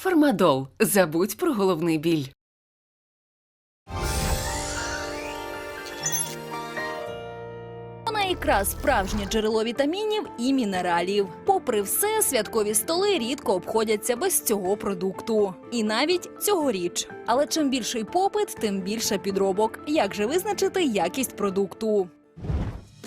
Фармадол. Забудь про головний біль. Вона якраз справжнє джерело вітамінів і мінералів. Попри все, святкові столи рідко обходяться без цього продукту. І навіть цьогоріч. Але чим більший попит, тим більше підробок. Як же визначити якість продукту?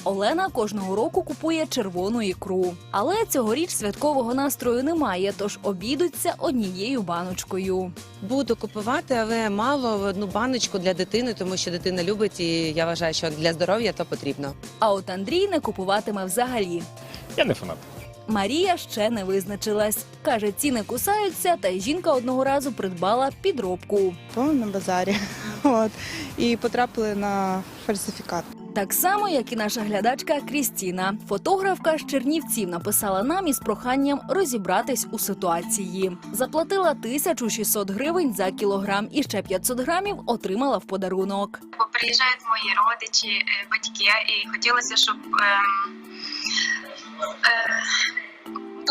Олена кожного року купує червону ікру. Але цьогоріч святкового настрою немає, тож обійдуться однією баночкою. Буду купувати, але мало в одну баночку для дитини, тому що дитина любить, і я вважаю, що для здоров'я то потрібно. А от Андрій не купуватиме взагалі. Я не фанат. Марія ще не визначилась. Каже, ціни кусаються, та й жінка одного разу придбала підробку. Були на базарі от, і потрапили на фальсифікат. Так само, як і наша глядачка Крістіна. Фотографка з Чернівців написала нам із проханням розібратись у ситуації. Заплатила 1600 гривень за кілограм і ще 500 грамів отримала в подарунок. приїжджають мої родичі, е, батьки, і хотілося, щоб ем,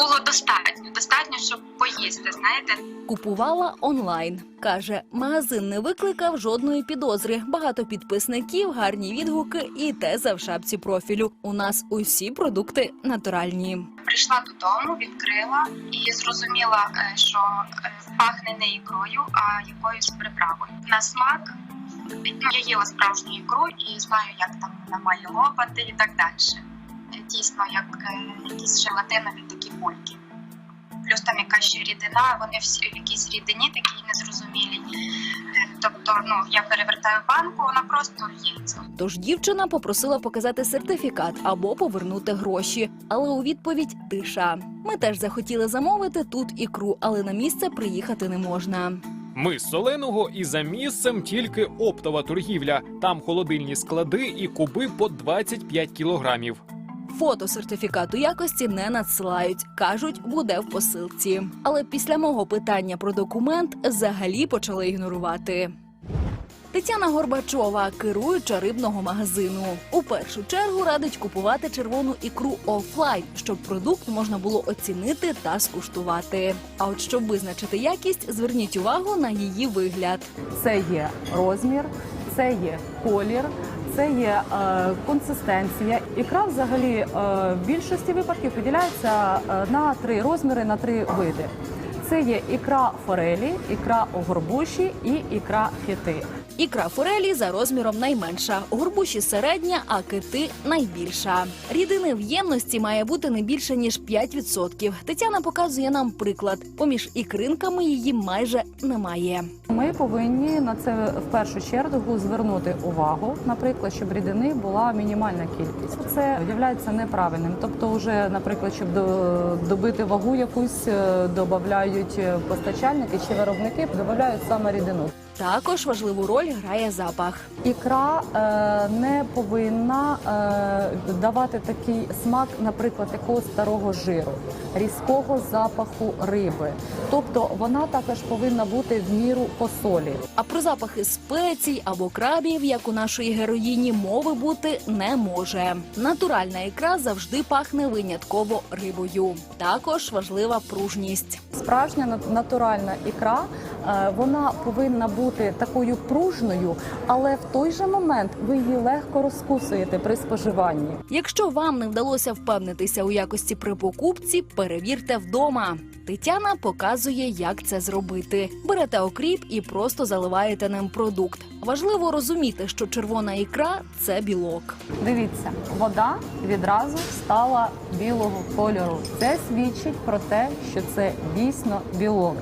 було достатньо, достатньо, щоб поїсти. Знаєте, Купувала онлайн. Каже, магазин не викликав жодної підозри. Багато підписників, гарні відгуки і теза в шапці профілю. У нас усі продукти натуральні. прийшла додому, відкрила і зрозуміла, е, що е, пахне не ікрою, а якоюсь приправою. На смак я їла справжню ікру і знаю, як там вона має лопати і так далі. Дійсно, як е, якісь желатинові такі кульки. Плюс там якась ще рідина, вони всі в якійсь рідині такі незрозумілі. Тобто, ну я перевертаю банку, вона просто лється. Тож дівчина попросила показати сертифікат або повернути гроші. Але у відповідь тиша. Ми теж захотіли замовити тут ікру, але на місце приїхати не можна. Ми з соленого і за місцем тільки оптова торгівля. Там холодильні склади і куби по 25 кілограмів. Фото сертифікату якості не надсилають. кажуть, буде в посилці. Але після мого питання про документ взагалі почали ігнорувати. Тетяна Горбачова, керуюча рибного магазину, у першу чергу радить купувати червону ікру офлайн, щоб продукт можна було оцінити та скуштувати. А от щоб визначити якість, зверніть увагу на її вигляд. Це є розмір, це є колір, це є е, консистенція. Ікра взагалі е, в більшості випадків поділяється е, на три розміри, на три види. Це є ікра форелі, ікра огорбуші і ікра фіти. Ікра форелі за розміром найменша, горбуші середня, а кити найбільша. Рідини в ємності має бути не більше ніж 5%. Тетяна показує нам приклад. Поміж ікринками її майже немає. Ми повинні на це в першу чергу звернути увагу, наприклад, щоб рідини була мінімальна кількість. Це є неправильним. Тобто, вже, наприклад, щоб до- добити вагу якусь, е, додають постачальники чи виробники, додають саме рідину. Також важливу роль грає запах. Ікра е, не повинна е, давати такий смак, наприклад, якогось старого жиру, різкого запаху риби. Тобто вона також повинна бути в міру по солі. А про запахи спецій або крабів, як у нашої героїні, мови бути не може. Натуральна ікра завжди пахне винятково рибою. Також важлива пружність. Справжня натуральна ікра вона повинна бути такою пружною, але в той же момент ви її легко розкусуєте при споживанні. Якщо вам не вдалося впевнитися у якості при покупці, перевірте вдома. Тетяна показує, як це зробити. Берете окріп і просто заливаєте ним продукт. Важливо розуміти, що червона ікра це білок. Дивіться, вода відразу стала білого кольору. Це свідчить про те, що це дійсно білок.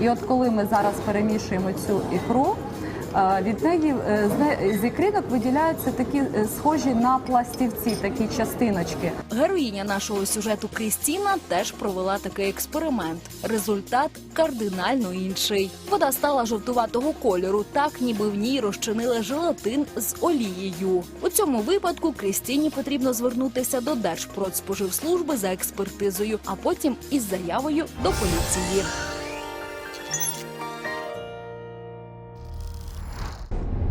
І от коли ми зараз перемішуємо цю ікру. Від неї е, з ікринок виділяються такі е, схожі на пластівці, такі частиночки. Героїня нашого сюжету Крістіна теж провела такий експеримент. Результат кардинально інший. Вода стала жовтуватого кольору, так ніби в ній розчинили желатин з олією. У цьому випадку Крістіні потрібно звернутися до Держпродспоживслужби за експертизою, а потім із заявою до поліції.